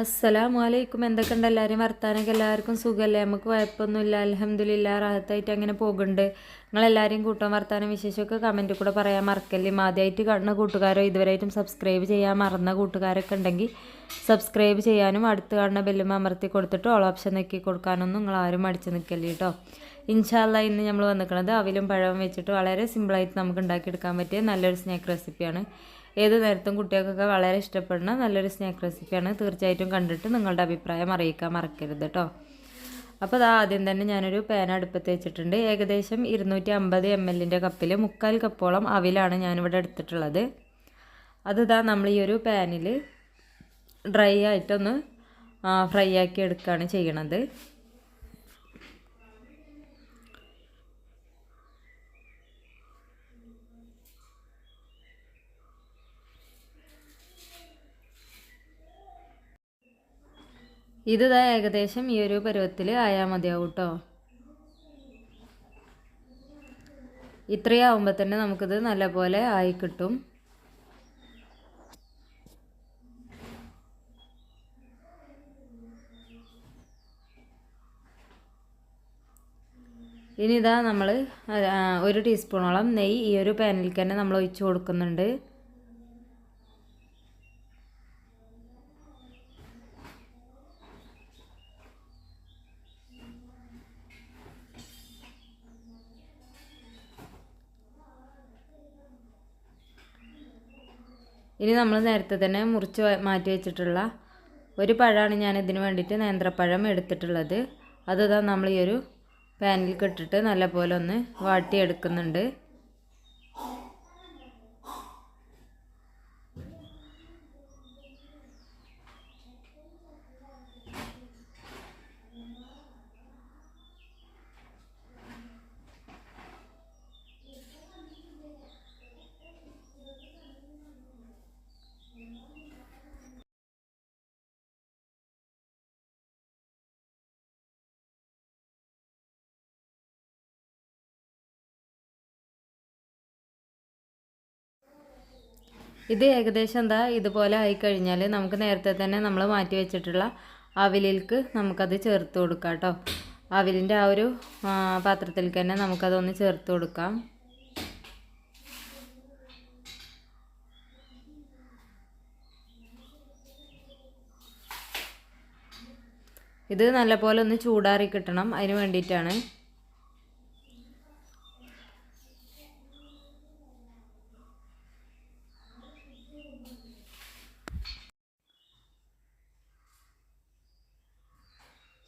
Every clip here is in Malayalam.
അസ്സലാമു അലൈക്കും എന്തൊക്കെയുണ്ട്? എല്ലാവരും വർത്താനൊക്കെ എല്ലാവർക്കും സുഖമല്ലേ നമുക്ക് കുഴപ്പമൊന്നുമില്ല. അലഹമ്മദില്ല റാഹത്തായിട്ട് അങ്ങനെ പോകുന്നുണ്ട്. നിങ്ങളെല്ലാവരും കൂട്ടാൻ വർത്താനം വിശേഷമൊക്കെ കമന്റിൽ കൂടെ പറയാൻ മറക്കല്ലേ? ആദ്യമായിട്ട് കാണുന്ന കൂട്ടുകാരോ ഇതുവരെയായിട്ടും സബ്സ്ക്രൈബ് ചെയ്യാൻ മറന്ന കൂട്ടുകാരൊക്കെ ഉണ്ടെങ്കിൽ സബ്സ്ക്രൈബ് ചെയ്യാനും അടുത്ത് കാണുന്ന ബെല്ലും അമർത്തി കൊടുത്തിട്ട് ഓൾ ഓപ്ഷൻ നോക്കി കൊടുക്കാനൊന്നും നിങ്ങൾ ആരും മടിച്ച് നിൽക്കല്ലേ കേട്ടോ ഇൻഷാല്ല ഇന്ന് നമ്മൾ വന്നിരിക്കുന്നത് അവിലും പഴവും വെച്ചിട്ട് വളരെ സിമ്പിളായിട്ട് നമുക്ക് ഉണ്ടാക്കിയെടുക്കാൻ പറ്റിയ നല്ലൊരു സ്നാക്ക് റെസിപ്പിയാണ് ഏത് നേരത്തും കുട്ടികൾക്കൊക്കെ വളരെ ഇഷ്ടപ്പെടുന്ന നല്ലൊരു സ്നാക്ക് റെസിപ്പിയാണ് തീർച്ചയായിട്ടും കണ്ടിട്ട് നിങ്ങളുടെ അഭിപ്രായം അറിയിക്കാൻ മറക്കരുത് കേട്ടോ അപ്പോൾ അത് ആദ്യം തന്നെ ഞാനൊരു പാൻ അടുപ്പത്ത് വെച്ചിട്ടുണ്ട്. ഏകദേശം ഇരുന്നൂറ്റി അമ്പത് എം എല്ലിന്റെ കപ്പിൽ മുക്കാൽ കപ്പോളം അവിലാണ് ഞാനിവിടെ എടുത്തിട്ടുള്ളത്. അത് ഇതാ നമ്മൾ ഈ ഒരു പാനിൽ ഡ്രൈ ആയിട്ടൊന്ന് ഫ്രൈ ആക്കി എടുക്കുകയാണ് ചെയ്യണത്. ഇത് ഇതാ ഏകദേശം ഈ ഒരു പരുവത്തിൽ ആയാൽ മതിയാവും കേട്ടോ ഇത്രയാവുമ്പോൾ തന്നെ നമുക്കിത് നല്ലപോലെ ആയി കിട്ടും. ഇനി ഇതാ നമ്മൾ ഒരു ടീസ്പൂണോളം നെയ്യ് ഈ ഒരു പാനിൽ തന്നെ നമ്മൾ ഒഴിച്ചു കൊടുക്കുന്നുണ്ട്. ഇനി നമ്മൾ നേരത്തെ തന്നെ മുറിച്ച് മാറ്റി വെച്ചിട്ടുള്ള ഒരു പഴമാണ് ഞാൻ ഇതിന് വേണ്ടിയിട്ട് നേന്ത്രപ്പഴം എടുത്തിട്ടുള്ളത്. അത് നമ്മൾ ഈ ഒരു പാനിൽ ഇട്ടിട്ട് നല്ലപോലെ ഒന്ന് വാട്ടിയെടുക്കുന്നുണ്ട്. ഇത് ഏകദേശം എന്താ ഇതുപോലെ ആയിക്കഴിഞ്ഞാൽ നമുക്ക് നേരത്തെ തന്നെ നമ്മൾ മാറ്റി വെച്ചിട്ടുള്ള അവിലേക്ക് നമുക്കത് ചേർത്ത് കൊടുക്കാം കേട്ടോ അവിലിന്റെ ആ ഒരു പാത്രത്തിലേക്ക് തന്നെ നമുക്കതൊന്ന് ചേർത്ത് കൊടുക്കാം. ഇത് നല്ലപോലെ ഒന്ന് ചൂടാറി കിട്ടണം. അതിന് വേണ്ടിയിട്ടാണ്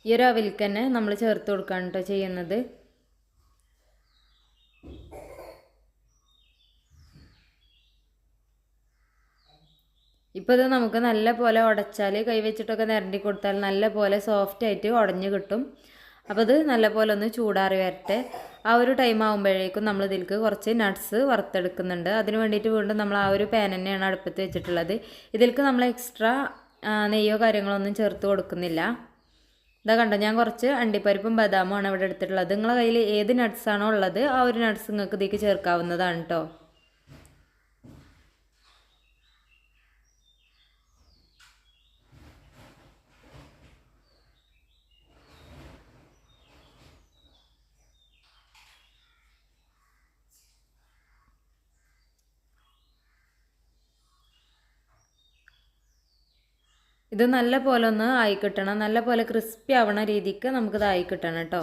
ഈ ഒരു അവിൽക്ക് തന്നെ നമ്മൾ ചേർത്ത് കൊടുക്കുകയാണ് കേട്ടോ ചെയ്യുന്നത്. ഇപ്പോൾ ഇത് നമുക്ക് നല്ല പോലെ ഉടച്ചാൽ കൈവച്ചിട്ടൊക്കെ നിരണ്ടി കൊടുത്താൽ നല്ല പോലെ സോഫ്റ്റ് ആയിട്ട് ഉടഞ്ഞ് കിട്ടും. അപ്പോൾ ഇത് നല്ല പോലെ ഒന്ന് ചൂടാറി വരട്ടെ. ആ ഒരു ടൈം ആകുമ്പോഴേക്കും നമ്മൾ ഇതിലേക്ക് കുറച്ച് നട്ട്സ് വറുത്തെടുക്കുന്നുണ്ട്. അതിന് വേണ്ടിയിട്ട് വീണ്ടും നമ്മൾ ആ ഒരു പാൻ തന്നെയാണ് അടുപ്പത്ത് വെച്ചിട്ടുള്ളത്. ഇതിലേക്ക് നമ്മൾ എക്സ്ട്രാ നെയ്യോ കാര്യങ്ങളൊന്നും ചേർത്ത് കൊടുക്കുന്നില്ല. ഇതാ കണ്ടോ ഞാൻ കുറച്ച് അണ്ടിപ്പരിപ്പും ബദാമുമാണ് ഇവിടെ എടുത്തിട്ടുള്ളത്. നിങ്ങളുടെ കയ്യിൽ ഏത് നട്ട്സാണോ ഉള്ളത് ആ ഒരു നട്ട്സ് നിങ്ങൾക്ക് ഇതിലേക്ക് ചേർക്കാവുന്നതാണ് കേട്ടോ ഇത് നല്ല പോലെ ഒന്ന് ആയി കിട്ടണം. നല്ല പോലെ ക്രിസ്പി ആവണ രീതിക്ക് നമുക്കിത് ആയി കിട്ടണം കേട്ടോ.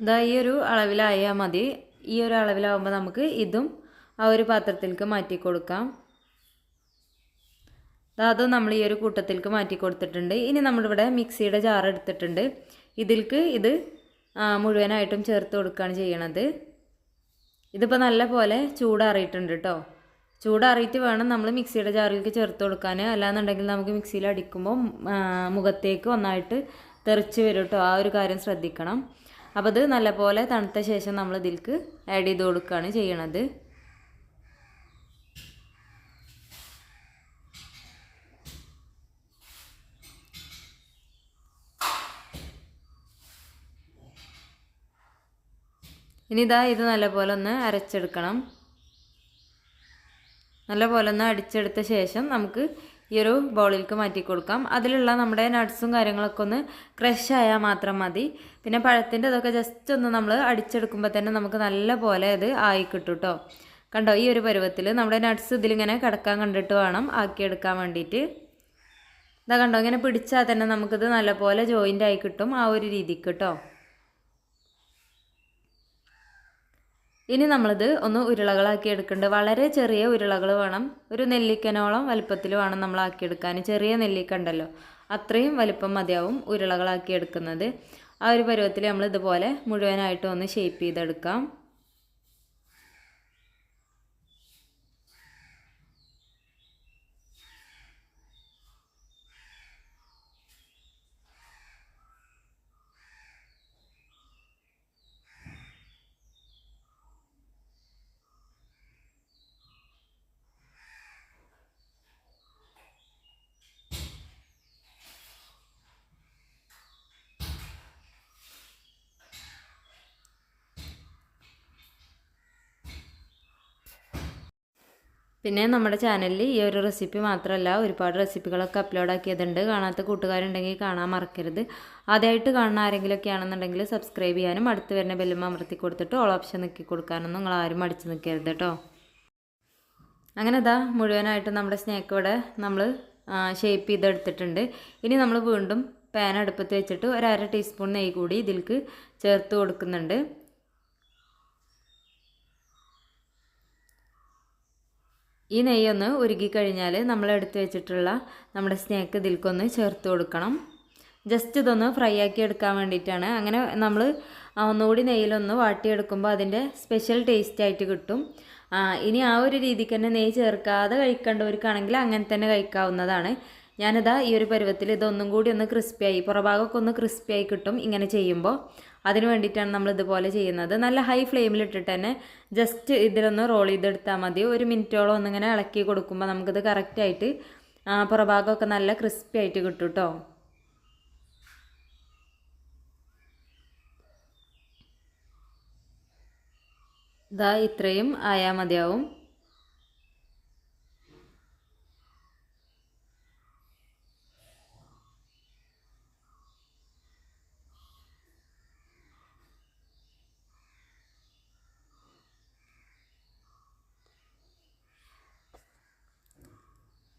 ഇതാ ഈ ഒരു അളവിലായാൽ മതി. ഈ ഒരു അളവിലാവുമ്പോൾ നമുക്ക് ഇതും ആ ഒരു പാത്രത്തിലേക്ക് മാറ്റി കൊടുക്കാം. അതും നമ്മൾ ഈ ഒരു കൂട്ടത്തിലേക്ക് മാറ്റി കൊടുത്തിട്ടുണ്ട്. ഇനി നമ്മളിവിടെ മിക്സിയുടെ ജാർ എടുത്തിട്ടുണ്ട്. ഇതിൽക്ക് ഇത് മുഴുവനായിട്ടും ചേർത്ത് കൊടുക്കുകയാണ് ചെയ്യണത്. ഇതിപ്പോൾ നല്ല പോലെ ചൂടാറിയിട്ടുണ്ട് കേട്ടോ ചൂടാറിയിട്ട് വേണം നമ്മൾ മിക്സിയുടെ ജാറിലേക്ക് ചേർത്ത് കൊടുക്കാൻ അല്ലാന്നുണ്ടെങ്കിൽ നമുക്ക് മിക്സിയിൽ അടിക്കുമ്പോൾ മുഖത്തേക്ക് ഒന്നായിട്ട് തെറിച്ച് വരും കേട്ടോ ആ ഒരു കാര്യം ശ്രദ്ധിക്കണം. അപ്പോൾ അത് നല്ലപോലെ തണുത്ത ശേഷം നമ്മൾ ഇതിലേക്ക് ആഡ് ചെയ്ത് കൊടുക്കുകയാണ് ചെയ്യണത്. ഇനി ഇതാ ഇത് നല്ലപോലെ ഒന്ന് അരച്ചെടുക്കണം. നല്ലപോലെ ഒന്ന് അടിച്ചെടുത്ത ശേഷം നമുക്ക് ഈ ഒരു ബൗളിലേക്ക് മാറ്റി കൊടുക്കാം അതിലുള്ള നമ്മുടെ നട്ട്സും കാര്യങ്ങളൊക്കെ ഒന്ന് ക്രഷ് ആയാൽ മാത്രം മതി. പിന്നെ പഴത്തിന്റെ ഇതൊക്കെ ജസ്റ്റ് ഒന്ന് നമ്മൾ അടിച്ചെടുക്കുമ്പോൾ തന്നെ നമുക്ക് നല്ല പോലെ അത് ആയി കിട്ടും കേട്ടോ കണ്ടോ ഈ ഒരു പരുവത്തിൽ നമ്മുടെ നട്ട്സ് ഇതിലിങ്ങനെ കിടക്കാൻ കണ്ടിട്ട് വേണം ആക്കിയെടുക്കാൻ വേണ്ടിയിട്ട് ഇതാ കണ്ടോ ഇങ്ങനെ പിടിച്ചാൽ തന്നെ നമുക്കിത് നല്ലപോലെ ജോയിന്റ് ആയി കിട്ടും ആ ഒരു രീതിക്ക് കേട്ടോ ഇനി നമ്മളിത് ഒന്ന് ഉരുളകളാക്കി എടുക്കേണ്ടത് വളരെ ചെറിയ ഉരുളകൾ വേണം. ഒരു നെല്ലിക്കനോളം വലിപ്പത്തിൽ വേണം നമ്മൾ ആക്കിയെടുക്കാൻ ചെറിയ നെല്ലിക്ക ഉണ്ടല്ലോ അത്രയും വലിപ്പം മതിയാവും ഉരുളകളാക്കി എടുക്കുന്നത്. ആ ഒരു പരുവത്തിൽ നമ്മൾ ഇതുപോലെ മുഴുവനായിട്ട് ഒന്ന് ഷേപ്പ് ചെയ്തെടുക്കാം. പിന്നെ നമ്മുടെ ചാനലിൽ ഈ ഒരു റെസിപ്പി മാത്രമല്ല ഒരുപാട് റെസിപ്പികളൊക്കെ അപ്ലോഡ് ആക്കിയതുണ്ട്. കാണാത്ത കൂട്ടുകാരുണ്ടെങ്കിൽ കാണാൻ മറക്കരുത്. ആദ്യമായിട്ട് കാണുന്ന ആരെങ്കിലുമൊക്കെ ആണെന്നുണ്ടെങ്കിൽ സബ്സ്ക്രൈബ് ചെയ്യാനും അടുത്ത് വരുന്ന ബെല്ലും അമർത്തി കൊടുത്തിട്ട് ഓൾ ഓപ്ഷൻ നിൽക്കി കൊടുക്കാനൊന്നും നിങ്ങൾ ആരും മടിച്ച് നിൽക്കരുത് കേട്ടോ അങ്ങനെ ഇതാ മുഴുവനായിട്ട് നമ്മുടെ സ്നേക്ക് ഇവിടെ നമ്മൾ ഷേപ്പ് ചെയ്തെടുത്തിട്ടുണ്ട്. ഇനി നമ്മൾ വീണ്ടും പാൻ അടുപ്പത്ത് വെച്ചിട്ട് ഒരു അര ടീസ്പൂൺ നെയ്യ് കൂടി ഇതിലേക്ക് ചേർത്ത് കൊടുക്കുന്നുണ്ട്. ഈ നെയ്യൊന്ന് ഉരുകിക്കഴിഞ്ഞാൽ നമ്മൾ എടുത്തു വെച്ചിട്ടുള്ള നമ്മുടെ സ്നേക്ക് ഇതിൽക്കൊന്ന് ചേർത്ത് കൊടുക്കണം. ജസ്റ്റ് ഇതൊന്ന് ഫ്രൈ ആക്കി എടുക്കാൻ വേണ്ടിയിട്ടാണ്. അങ്ങനെ നമ്മൾ ഒന്നുകൂടി നെയ്യിലൊന്ന് വാട്ടിയെടുക്കുമ്പോൾ അതിന്റെ സ്പെഷ്യൽ ടേസ്റ്റ് ആയിട്ട് കിട്ടും. ഇനി ആ ഒരു രീതിക്ക് തന്നെ നെയ്യ് ചേർക്കാതെ കഴിക്കേണ്ടവർക്കാണെങ്കിൽ അങ്ങനെ തന്നെ കഴിക്കാവുന്നതാണ്. ഞാനിതാ ഈ ഒരു പരുവത്തിൽ ഇതൊന്നും കൂടി ഒന്ന് ക്രിസ്പിയായി പുറഭാഗമൊക്കെ ഒന്ന് ക്രിസ്പിയായി കിട്ടും ഇങ്ങനെ ചെയ്യുമ്പോൾ അതിന് വേണ്ടിയിട്ടാണ് നമ്മൾ ഇതുപോലെ ചെയ്യുന്നത്. നല്ല ഹൈ ഫ്ലെയിമിൽ ഇട്ടിട്ട് തന്നെ ജസ്റ്റ് ഇതിലൊന്ന് റോൾ ചെയ്തെടുത്താൽ മതി. ഒരു മിനിറ്റോളം ഒന്നിങ്ങനെ ഇളക്കി കൊടുക്കുമ്പോൾ നമുക്കിത് കറക്റ്റായിട്ട് പുറഭാഗമൊക്കെ നല്ല ക്രിസ്പി ആയിട്ട് കിട്ടും കേട്ടോ ഇതാ ഇത്രയും ആയാൽ മതിയാവും.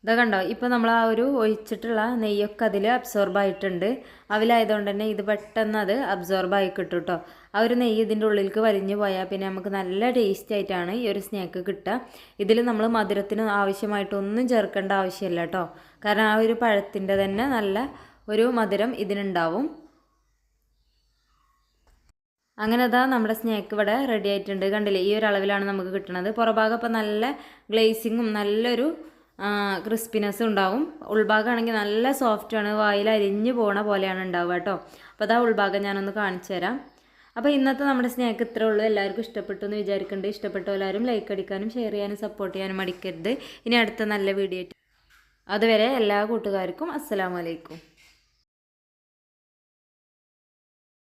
ഇതാ കണ്ടോ? ഇപ്പോൾ നമ്മൾ ആ ഒരു ഒഴിച്ചിട്ടുള്ള നെയ്യൊക്കെ അതിൽ അബ്സോർബ് ആയിട്ടുണ്ട്. അവലായതുകൊണ്ട് തന്നെ ഇത് പെട്ടെന്ന് അത് അബ്സോർബ് ആയി കിട്ടും കേട്ടോ ആ ഒരു നെയ്യ് ഇതിന്റെ ഉള്ളിലേക്ക് വലിഞ്ഞു പോയാൽ പിന്നെ നമുക്ക് നല്ല ടേസ്റ്റ് ആയിട്ടാണ് ഈ ഒരു സ്നാക്ക് കിട്ടുക. ഇതിൽ നമ്മൾ മധുരത്തിന് ആവശ്യമായിട്ടൊന്നും ചേർക്കേണ്ട ആവശ്യമില്ല കേട്ടോ കാരണം ആ ഒരു പഴത്തിന്റെ തന്നെ നല്ല ഒരു മധുരം ഇതിനുണ്ടാവും. അങ്ങനെ അതാ നമ്മുടെ സ്നാക്ക് ഇവിടെ റെഡി ആയിട്ടുണ്ട്. കണ്ടില്ലേ? ഈ ഒരു അളവിലാണ് നമുക്ക് കിട്ടുന്നത് പുറഭാഗം ഇപ്പോൾ നല്ല ഗ്ലേസിങ്ങും നല്ലൊരു ക്രിസ്പിനെസ് ഉണ്ടാവും. ഉൾഭാഗമാണെങ്കിൽ നല്ല സോഫ്റ്റാണ് വായിൽ അരിഞ്ഞു പോണ പോലെയാണ് ഉണ്ടാവുക കേട്ടോ. അപ്പോൾ അതാ ഉൾഭാഗം ഞാനൊന്ന് കാണിച്ചു തരാം. അപ്പോൾ ഇന്നത്തെ നമ്മുടെ സ്നാക്ക് ഇത്രേ ഉള്ളൂ. എല്ലാവർക്കും ഇഷ്ടപ്പെട്ടു എന്ന് വിചാരിക്കുന്നുണ്ട് ഇഷ്ടപ്പെട്ട എല്ലാവരും ലൈക്ക് അടിക്കാനും ഷെയർ ചെയ്യാനും സപ്പോർട്ട് ചെയ്യാനും മടിക്കരുത്. ഇനി അടുത്ത നല്ല വീഡിയോ അതുവരെ എല്ലാ കൂട്ടുകാർക്കും അസ്സലാമലൈക്കും